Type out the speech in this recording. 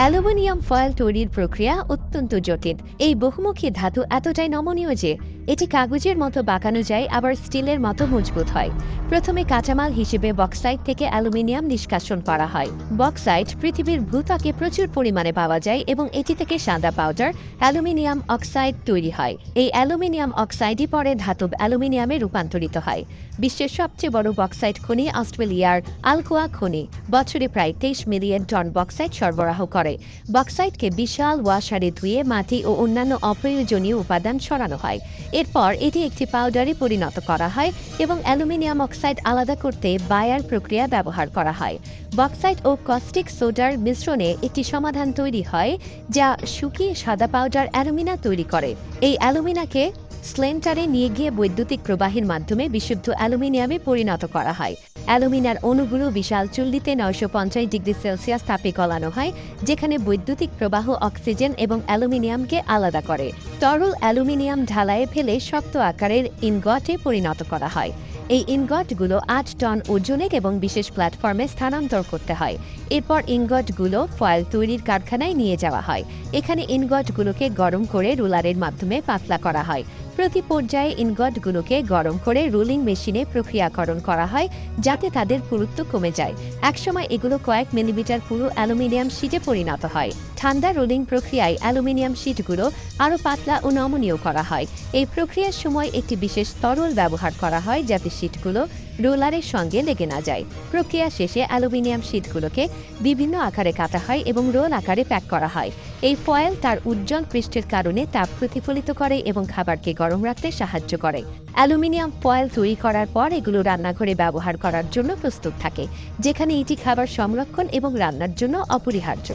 Aluminium foil তৈরির প্রক্রিয়া অত্যন্ত জটিল। এই বহুমুখী ধাতু এতটাই নমনীয় যে, এটি কাগজের মতো বাঁকানো যায়, আবার স্টিলের মতো মজবুত হয়। প্রথমে কাঁচামাল হিসেবে বক্সাইট থেকে অ্যালুমিনিয়াম নিষ্কাশন করা হয়। বক্সাইট পৃথিবীর ভূত্বকে প্রচুর পরিমাণে পাওয়া যায় এবং এটি থেকে সাদা পাউডার অ্যালুমিনিয়াম অক্সাইড তৈরি হয়। এই অ্যালুমিনিয়াম অক্সাইডই পরে ধাতব অ্যালুমিনিয়ামে রূপান্তরিত হয়। বিশ্বের সবচেয়ে বড় বক্সাইট খনি অস্ট্রেলিয়ার আলকোয়া খনি। বছরে প্রায় তেইশ মিলিয়ন টন বক্সাইট সরবরাহ করে। বক্সাইটকে বিশাল ওয়াশারে ধুয়ে মাটি ও অন্যান্য অপ্রয়োজনীয় উপাদান সরানো হয়। এরপর এটি একটি পাউডারে পরিণত করা হয় এবং অ্যালুমিনিয়াম অক্সাইড আলাদা করতে বায়ার প্রক্রিয়া ব্যবহার করা হয়। বক্সাইট ও কস্টিক সোডার মিশ্রণে একটি সমাধান তৈরি হয়, যা শুকিয়ে সাদা পাউডার অ্যালুমিনা তৈরি করে। এই অ্যালুমিনাকে স্লেন্টারে নিয়ে গিয়ে বৈদ্যুতিক প্রবাহের মাধ্যমে বিশুদ্ধ অ্যালুমিনিয়ামে পরিণত করা হয়। অ্যালুমিনার অণুগুলো বিশাল চুল্লিতে নয়শো পঞ্চাশ ডিগ্রি সেলসিয়াস তাপে গলানো হয়, যেখানে বৈদ্যুতিক প্রবাহ, অক্সিজেন এবং অ্যালুমিনিয়ামকে আলাদা করে। তরল অ্যালুমিনিয়াম ঢালায়ে ফেলে শক্ত আকারের ইনগটে পরিণত করা হয়। এই ইনগটগুলো আট টন ওজনের এবং বিশেষ প্ল্যাটফর্মে স্থানান্তর করতে হয়। এরপর ইনগটগুলো ফয়েল তৈরির কারখানায় নিয়ে যাওয়া হয়। এখানে ইনগটগুলোকে গরম করে রুলারের মাধ্যমে পাতলা করা হয়। প্রতি পর্যায়ে ইনগটগুলোকে গরম করে রোলিং মেশিনে প্রক্রিয়াকরণ করা হয় যাতে তাদের পুরুত্ব কমে যায়। একসময় এগুলো কয়েক মিলিমিটার পুরো অ্যালুমিনিয়াম শিটে পরিণত হয়। ঠান্ডা রোলিং প্রক্রিয়ায় অ্যালুমিনিয়াম শিটগুলো আরও পাতলা ও নমনীয় করা হয়। এই প্রক্রিয়ার সময় একটি বিশেষ তরল ব্যবহার করা হয় যাতে শিটগুলো রোলারের সঙ্গে লেগে না যায়। প্রক্রিয়া শেষে অ্যালুমিনিয়াম শিটগুলোকে বিভিন্ন আকারে কাটা হয় এবং রোল আকারে প্যাক করা হয়। এই ফয়েল তার উজ্জ্বল পৃষ্ঠের কারণে তাপ প্রতিফলিত করে এবং খাবারকে গরম রাখতে সাহায্য করে। অ্যালুমিনিয়াম ফয়েল তৈরি করার পর এগুলো রান্নাঘরে ব্যবহার করার জন্য প্রস্তুত থাকে যেখানে এটি খাবার সংরক্ষণ এবং রান্নার জন্য অপরিহার্য।